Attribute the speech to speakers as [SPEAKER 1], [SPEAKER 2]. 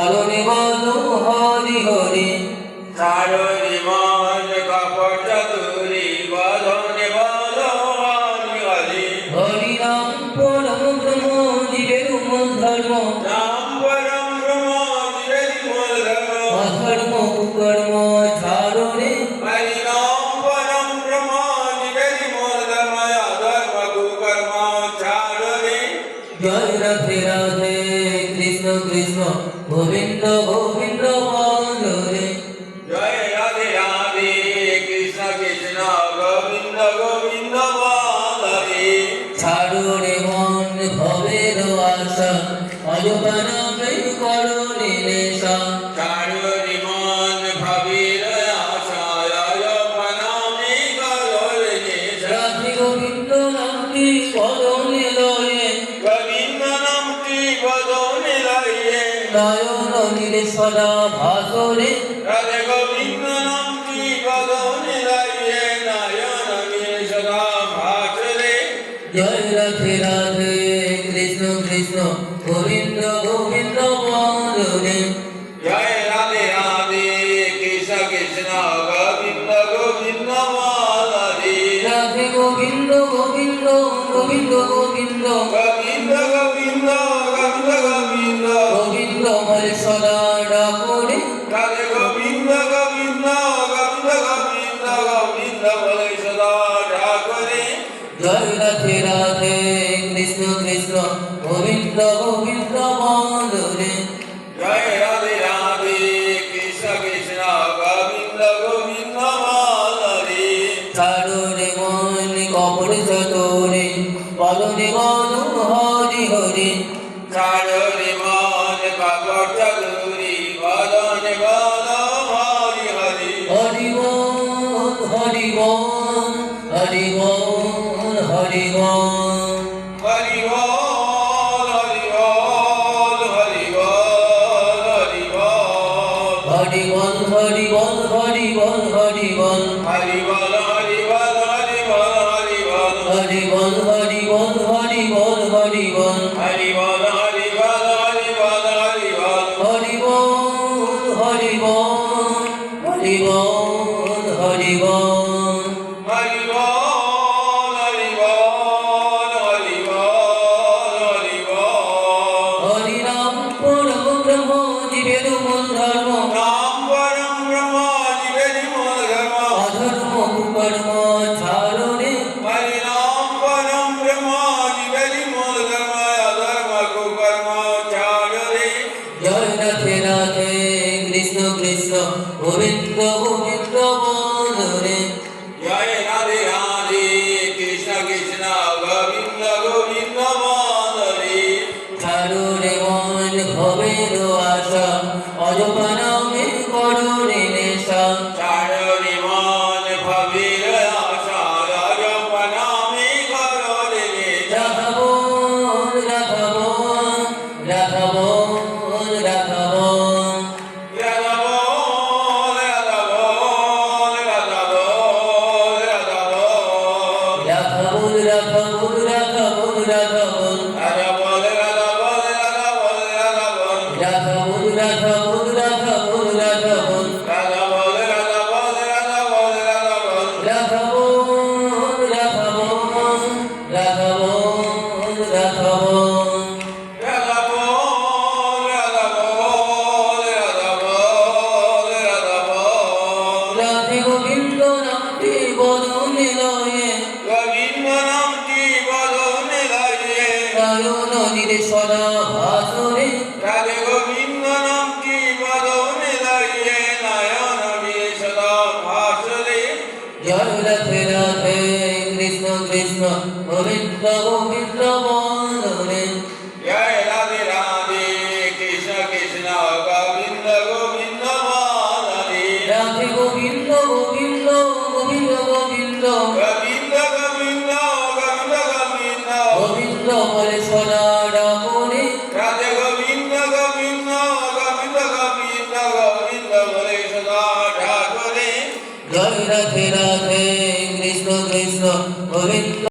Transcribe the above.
[SPEAKER 1] বলনে বল হরি হরি।
[SPEAKER 2] চারি মান কাপড় চতুরি বদনে বল হরি হরি।
[SPEAKER 1] রাম পরম ব্রহ্ম জীবের মূল ধর্ম। গোবিন্দ গোবিন্দ বল
[SPEAKER 2] জয় রাধে রাধে কৃষ্ণ কৃষ্ণ গোবিন্দ গোবিন্দ বল রে
[SPEAKER 1] ছাড়ুরে মন ভবের আশা অজপান প্রেম করো গোবিন্দ নীলে সদা ভাসরে।
[SPEAKER 2] রাধে গোবিন্দ নামটি বদনে লাইয়ে নয়ন নীল সদা ভাসরে।
[SPEAKER 1] জয় রাধে রাধে কৃষ্ণ কৃষ্ণ গোবিন্দ গোবিন্দ বদনে
[SPEAKER 2] জয় রাধে রাধে কৃষ্ণ কৃষ্ণ গোবিন্দ গোবিন্দ হরে
[SPEAKER 1] রাধে গোবিন্দ গোবিন্দ গোবিন্দ গোবিন্দ।
[SPEAKER 2] রাধে
[SPEAKER 1] রাধে কৃষ্ণ কৃষ্ণ গোবিন্দ গোবিন্দ বদনে
[SPEAKER 2] জয় রাধে রাধে কৃষ্ণ কৃষ্ণ গোবিন্দ গোবিন্দ হরে
[SPEAKER 1] চারণে মন কপড় চতরে বলনে বল হরি হরি।
[SPEAKER 2] চারি মান কাপড় চতুরি বদন বল হরি হরি।
[SPEAKER 1] হরি বল হরি বল हरिवा कृष्ण कृष्ण पवित्र पवित्र